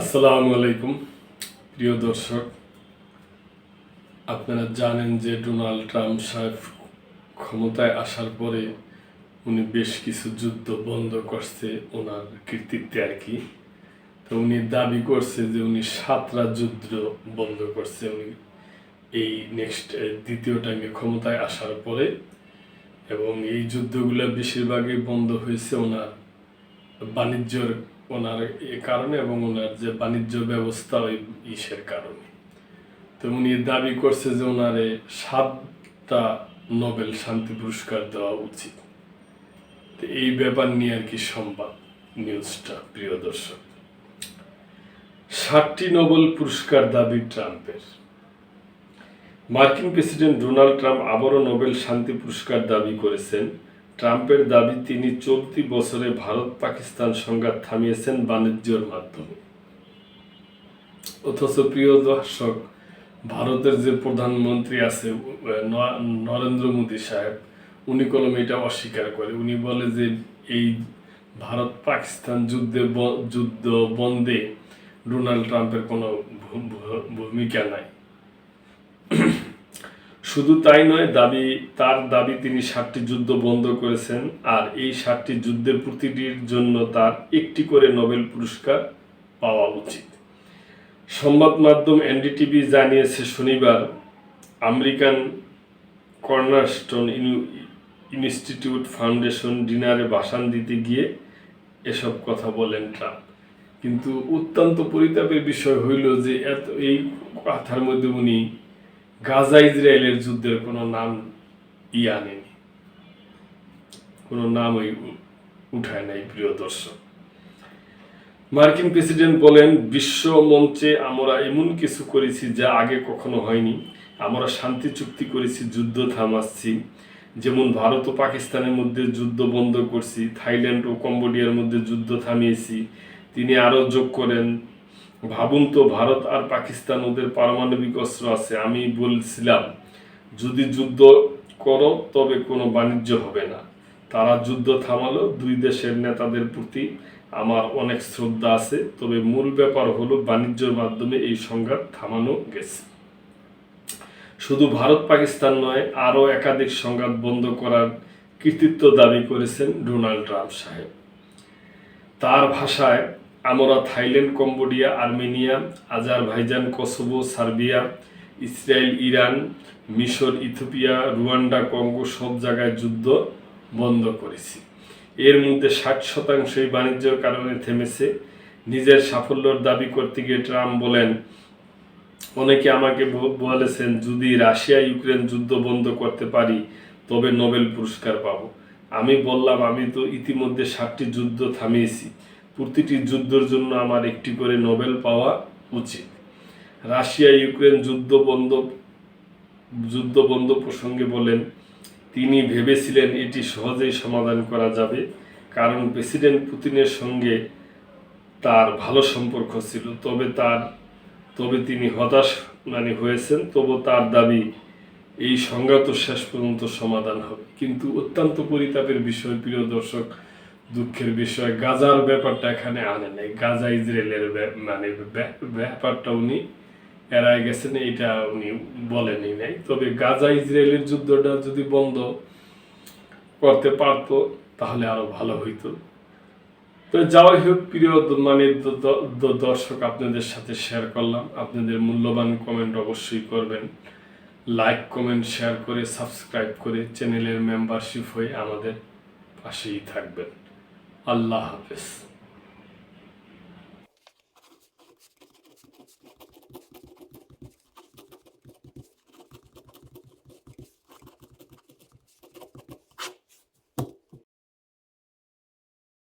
আসসালামু আলাইকুম। প্রিয় দর্শক, আপনারা জানেন যে ডোনাল্ড ট্রাম্প সাহেব ক্ষমতায় আসার পরে উনি বেশ কিছু যুদ্ধ বন্ধ করছে ওনার কৃতিত্বে আর কি। তো উনি দাবি করছে যে উনি সাতটা যুদ্ধ বন্ধ করছে উনি এই নেক্সট দ্বিতীয় টাইমে ক্ষমতায় আসার পরে। এবং এই যুদ্ধগুলো বেশিরভাগই বন্ধ হয়েছে ওনার বাণিজ্যর ওনার এ কারণে এবং ওনার যে বাণিজ্য ব্যবস্থা ওই ইসের কারণে। তো উনি দাবি করছে যে সাতটা নোবেল শান্তি পুরস্কার দেওয়া উচিত। তো এই ব্যাপার নিয়ে আর কি সংবাদ নিউজটা, প্রিয় দর্শক। ষাটটি নোবেল পুরস্কার দাবি ট্রাম্পের। মার্কিন প্রেসিডেন্ট ডোনাল্ড ট্রাম্প আবারও নোবেল শান্তি পুরস্কার দাবি করেছেন। ট্রাম্পের দাবি, তিনি চলতি বছরে ভারত পাকিস্তান সংঘাত থামিয়েছেন বাণিজ্যের মাধ্যমে। অথচ প্রিয় দর্শক, ভারতের যে প্রধানমন্ত্রী আছে নরেন্দ্র মোদী সাহেব, উনি কলম এটা অস্বীকার করে। উনি বলে যে, এই ভারত পাকিস্তান যুদ্ধে যুদ্ধ বন্ধে ডোনাল্ড ট্রাম্পের কোনো ভূমিকা নাই। শুধু তাই নয়, দাবি, তার দাবি তিনি ষাটটি যুদ্ধ বন্ধ করেছেন আর এই ষাটটি যুদ্ধের প্রতিটির জন্য তার একটি করে নোবেল পুরস্কার পাওয়া উচিত। সংবাদ মাধ্যম এনডিটিভি জানিয়েছে, শনিবার আমেরিকান কর্নারস্টোন ইনস্টিটিউট ফাউন্ডেশন ডিনারে ভাষণ দিতে গিয়ে এসব কথা বলেন ট্রাম্প। কিন্তু অত্যন্ত পরিতাপের বিষয় হইল যে এত, এই কথার মধ্যে উনি গাজা ইসরায়েলের যুদ্ধের কোনো নাম ই আনেনি কোনো নাম ওই উঠায় নাই, প্রিয় দর্শক। মার্কিন প্রেসিডেন্ট বলেন, বিশ্ব মঞ্চে আমরা এমন কিছু করেছি যা আগে কখনো হয়নি। আমরা শান্তি চুক্তি করেছি, যুদ্ধ থামাচ্ছি। যেমন ভারত ও পাকিস্তানের মধ্যে যুদ্ধ বন্ধ করছি, থাইল্যান্ড ও কম্বোডিয়ার মধ্যে যুদ্ধ থামিয়েছি। তিনি আরও যোগ করেন ভাবুন তো, ভারত আর পাকিস্তান ওদের পারমাণবিক অস্ত্র আছে, আমি বলছিলাম, যদি যুদ্ধ করো, তবে কোনো বাণিজ্য হবে না। তারা যুদ্ধ থামালো, দুই দেশের নেতাদের প্রতি আমার অনেক শ্রদ্ধা আছে, তবে মূল ব্যাপার হলো বাণিজ্যের মাধ্যমে এই সংঘাত থামানো গেছে। শুধু ভারত, পাকিস্তান নয়, আরও একাধিক সংঘাত বন্ধ করার কৃতিত্ব দাবি করেছেন ডোনাল্ড ট্রাম্প সাহেব। তার ভাষায় আমরা Thailand, Cambodia, Armenia, Azerbaijan, Kosovo, Serbia, Israel, Iran, মিশর, ইথিওপিয়া, রুয়ান্ডা, কঙ্গো সব জায়গায় যুদ্ধ বন্ধ করেছি। এর মধ্যে ষাট শতাংশই বাণিজ্যের কারণে থেমেছে। নিজের সাফল্যর দাবি করতে গিয়ে ট্রাম্প বলেন, অনেকে আমাকে বলেছেন, যদি রাশিয়া, ইউক্রেন যুদ্ধ বন্ধ করতে পারি, তবে নোবেল পুরস্কার পাব। আমি বললাম, আমি তো ইতিমধ্যে ষাটটি যুদ্ধ থামিয়েছি। প্রতিটি যুদ্ধের জন্য আমার একটি করে নোবেল পাওয়া উচিত। রাশিয়া, ইউক্রেন যুদ্ধ বন্ধ যুদ্ধ বন্ধ প্রসঙ্গে বলেন, তিনি ভেবেছিলেন এটি সহজেই সমাধান করা যাবে, কারণ প্রেসিডেন্ট পুতিনের সঙ্গে তার ভালো সম্পর্ক ছিল। তবে তার, তবে তিনি হতাশ মানে হয়েছেন, তবু তার দাবি, এই সংঘাত শেষ পর্যন্ত সমাধান হবে। কিন্তু অত্যন্ত পরিতাপের বিষয়, প্রিয় দর্শক দুঃখের বিষয়, গাজার ব্যাপারটা এখানে আনে নাই। গাজা ইসরায়েলের মানে ব্যাপ- ব্যাপারটা উনি এড়ায় গেছেন এটা উনি বলেনই নাই। তবে গাজা ইসরায়েলের যুদ্ধটা যদি বন্ধ করতে পারতো, তাহলে আরও ভালো হইতো। তো যাই হোক, প্রিয় মানে দর্শক, আপনাদের সাথে শেয়ার করলাম। আপনাদের মূল্যবান কমেন্ট অবশ্যই করবেন। লাইক কমেন্ট শেয়ার করে সাবস্ক্রাইব করে চ্যানেলের মেম্বারশিপ হয়ে আমাদের পাশেই থাকবেন। আল্লাহ হাফেজ।